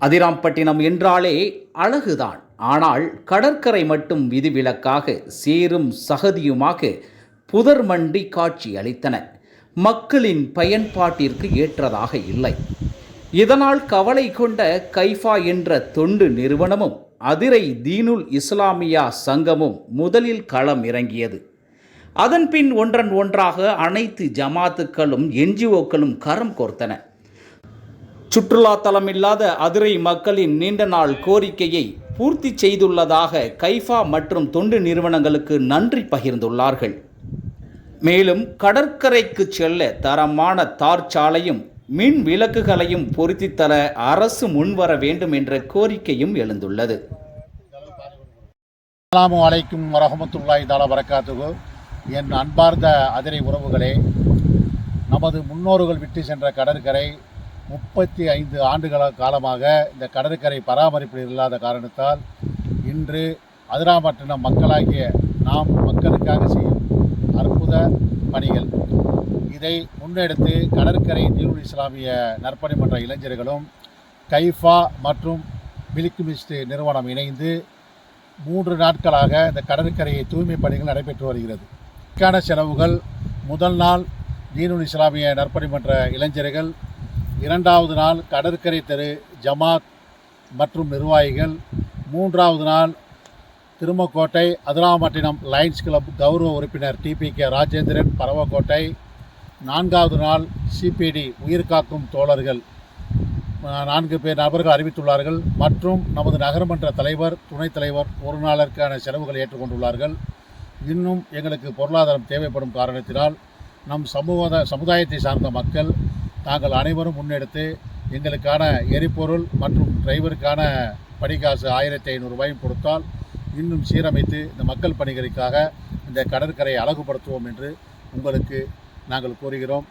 அதிராம்பட்டினம் என்றாலே அழகுதான். ஆனால் கடற்கரை மட்டும் விதிவிலக்காக சேரும் சகதியுமாக புதர் மண்டி காட்சி அளித்தன. மக்களின் பயன்பாட்டிற்கு ஏற்றதாக இல்லை. இதனால் கவலை கொண்ட கைஃபா என்ற தொண்டு நிறுவனமும் அதிரை தீனுல் இஸ்லாமியா சங்கமும் முதலில் களம் இறங்கியது. அதன்பின் ஒன்றன் ஒன்றாக அனைத்து ஜமாத்துக்களும் என்ஜிஓக்களும் கரம் கோர்த்தன. சுற்றுலா தலமில்லாத அதிரை மக்களின் நீண்ட நாள் கோரிக்கையை பூர்த்தி செய்துள்ளதாக கைஃபா மற்றும் தொண்டு நிறுவனங்களுக்கு நன்றி பகிர்ந்துள்ளார்கள். மேலும் கடற்கரைக்கு செல்ல தரமான தார் சாலையும் மின் விளக்குகளையும் பொருத்தித்தர அரசு முன்வர வேண்டும் என்ற கோரிக்கையும் எழுந்துள்ளது. அலாம் அலைக்கும் வரகமத்துல்லாய் தாலா வரக்காத்துகு என் அன்பார்ந்த அதிரை உறவுகளே நமது முன்னோர்கள் விட்டு சென்ற கடற்கரை முப்பத்தி ஐந்து ஆண்டுகள காலமாக இந்த கடற்கரை பராமரிப்பு இல்லாத காரணத்தால் இன்று அதிராம்பட்டினம் மக்களாகிய நாம் மக்களுக்காக செய்யும் அற்புத பணிகள். இதை முன்னெடுத்து கடற்கரை தீவுல் இஸ்லாமிய நற்பணி மன்ற இளைஞர்களும் கைஃபா மற்றும் மில்க்மிஸ்ட் நிறுவனம் இணைந்து மூன்று நாட்களாக இந்த கடற்கரையை தூய்மை பணிகள் நடைபெற்று வருகிறது. இதற்கான செலவுகள் முதல் நாள் தீனுல் இஸ்லாமிய நற்பணி மன்ற இளைஞர்கள் இரண்டாவது நாள் கடற்கரை தெரு ஜமாத் மற்றும் நிர்வாகிகள். மூன்றாவது நாள் திருமக்கோட்டை அதுராமட்டினம் லயன்ஸ் கிளப் கௌரவ உறுப்பினர் டிபிகே ராஜேந்திரன் பரவக்கோட்டை. நான்காவது நாள் சிபிடி உயிர்காக்கும் தோழர்கள். நான்கு பேர் நபர்கள் அறிவித்துள்ளார்கள். மற்றும் நமது நகரமன்ற தலைவர் துணைத் தலைவர் ஒரு நாளிற்கான செலவுகளை ஏற்றுக்கொண்டுள்ளார்கள். இன்னும் எங்களுக்கு பொருளாதாரம் தேவைப்படும் காரணத்தினால் நம் சமூக சமுதாயத்தை சார்ந்த மக்கள் நாங்கள் அனைவரும் முன்னெடுத்து எங்களுக்கான எரிபொருள் மற்றும் டிரைவருக்கான பணிக்காசு ஆயிரத்தி ஐநூறுரூபாயும் கொடுத்தால் இன்னும் சீரமைத்து இந்த மக்கள் பணிகளுக்காக இந்த கடற்கரையை அழகுபடுத்துவோம் என்று உங்களுக்கு நாங்கள் கூறுகிறோம்.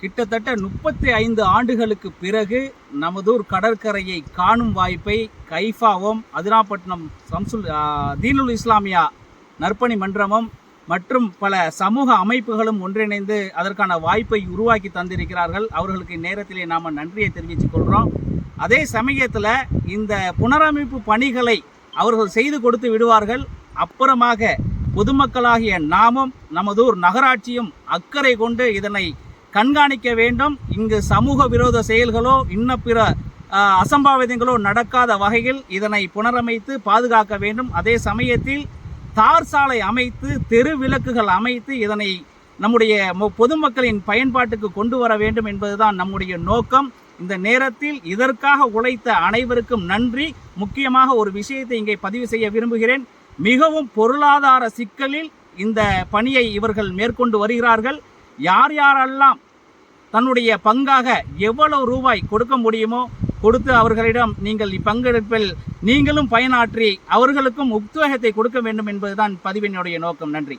கிட்டத்தட்ட முப்பத்தி ஐந்து ஆண்டுகளுக்கு பிறகு நமதூர் கடற்கரையை காணும் வாய்ப்பை கைஃபாவும் அதிராப்பட்டினம் சம்சுல் தீனுல் இஸ்லாமியா நற்பணி மன்றமும் மற்றும் பல சமூக அமைப்புகளும் ஒன்றிணைந்து அதற்கான வாய்ப்பை உருவாக்கி தந்திருக்கிறார்கள். அவர்களுக்கு நேரத்திலே நாம் நன்றியை தெரிவித்துக் கொள்கிறோம். அதே சமயத்தில் இந்த புனரமைப்பு பணிகளை அவர்கள் செய்து கொடுத்து விடுவார்கள். அப்புறமாக பொதுமக்களாகிய நாமும் நமதூர் நகராட்சியும் அக்கறை கொண்டு இதனை கண்காணிக்க வேண்டும். இங்கு சமூக விரோத செயல்களோ இன்ன பிற அசம்பாவிதங்களோ நடக்காத வகையில் இதனை புனரமைத்து பாதுகாக்க வேண்டும். அதே சமயத்தில் தார் சாலை அமைத்து தெரு விளக்குகள் அமைத்து இதனை நம்முடைய மொ- பொதுமக்களின் பயன்பாட்டுக்கு கொண்டு வர வேண்டும் என்பதுதான் நம்முடைய நோக்கம். இந்த நேரத்தில் இதற்காக உழைத்த அனைவருக்கும் நன்றி. முக்கியமாக ஒரு விஷயத்தை இங்கே பதிவு செய்ய விரும்புகிறேன். மிகவும் பொருளாதார சிக்கலில் இந்த பணியை இவர்கள் மேற்கொண்டு வருகிறார்கள். யார் யாரெல்லாம் தன்னுடைய பங்காக எவ்வளவு ரூபாய் கொடுக்க முடியுமோ கொடுத்து அவர்களிடம் நீங்கள் இப்பங்கெடுப்பில் நீங்களும் பயனாற்றி அவர்களுக்கும் உத்வேகத்தை கொடுக்க வேண்டும் என்பதுதான் பதிவினுடைய நோக்கம். நன்றி.